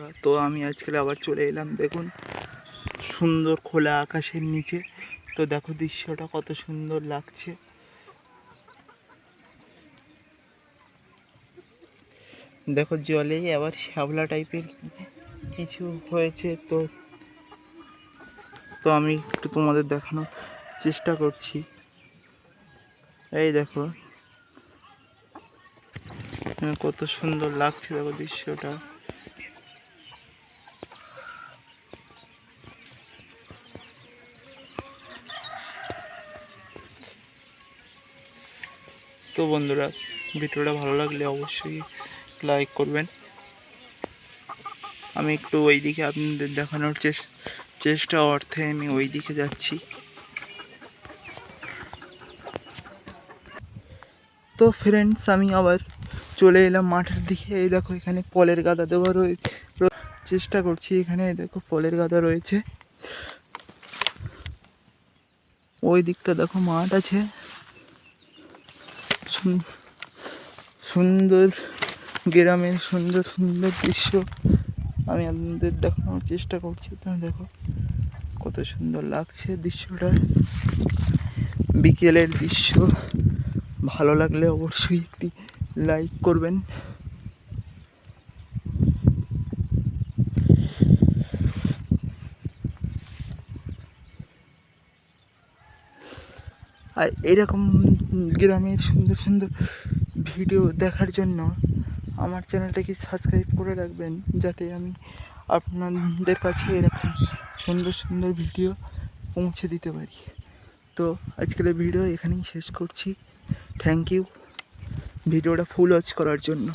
বন্ধুরা, তো আমি আজকাল আবার চলে এলাম, দেখুন, সুন্দর খোলা আকাশের নিচে। তো দেখো দৃশ্যটা কত সুন্দর লাগছে। দেখো জলে আবার শ্যাওলা টাইপের কিছু হয়েছে, তো তো আমি একটু তোমাদের দেখানোর চেষ্টা করছি। এই দেখো, কত সুন্দর লাগছে, দেখো দৃশ্যটা। তো বন্ধুরা, ভিডিওটা ভালো লাগলে অবশ্যই লাইক করবেন। আমি একটু ওই দিকে আপনাদের দেখানোর চেষ্টা অর্থে আমি ওই দিকে যাচ্ছি। তো ফ্রেন্ডস আমি আবার চলে এলাম মাঠের দিকে। এই দেখো, এখানে পলের গাদা দেওয়া রয়েছে চেষ্টা করছি এখানে দেখো পলের গাদা রয়েছে। ওই দিকটা দেখো মাঠ আছে। সুন্দর গ্রামের সুন্দর সুন্দর দৃশ্য আমি আপনাদের দেখানোর চেষ্টা করছি। তা দেখো, কত সুন্দর লাগছে দৃশ্যটা। বিকেলের দৃশ্য, ভালো লাগলে অবশ্যই একটি লাইক করবেন। আর এরকম গ্রামের সুন্দর সুন্দর ভিডিও দেখার জন্য আমার চ্যানেলটাকে সাবস্ক্রাইব করে রাখবেন, যাতে আমি আপনাদের কাছে এরকম সুন্দর সুন্দর ভিডিও পৌঁছে দিতে পারি। তো আজকের ভিডিও এখানেই শেষ করছি। থ্যাংক ইউ ভিডিওটা ফুল ওয়াচ করার জন্য।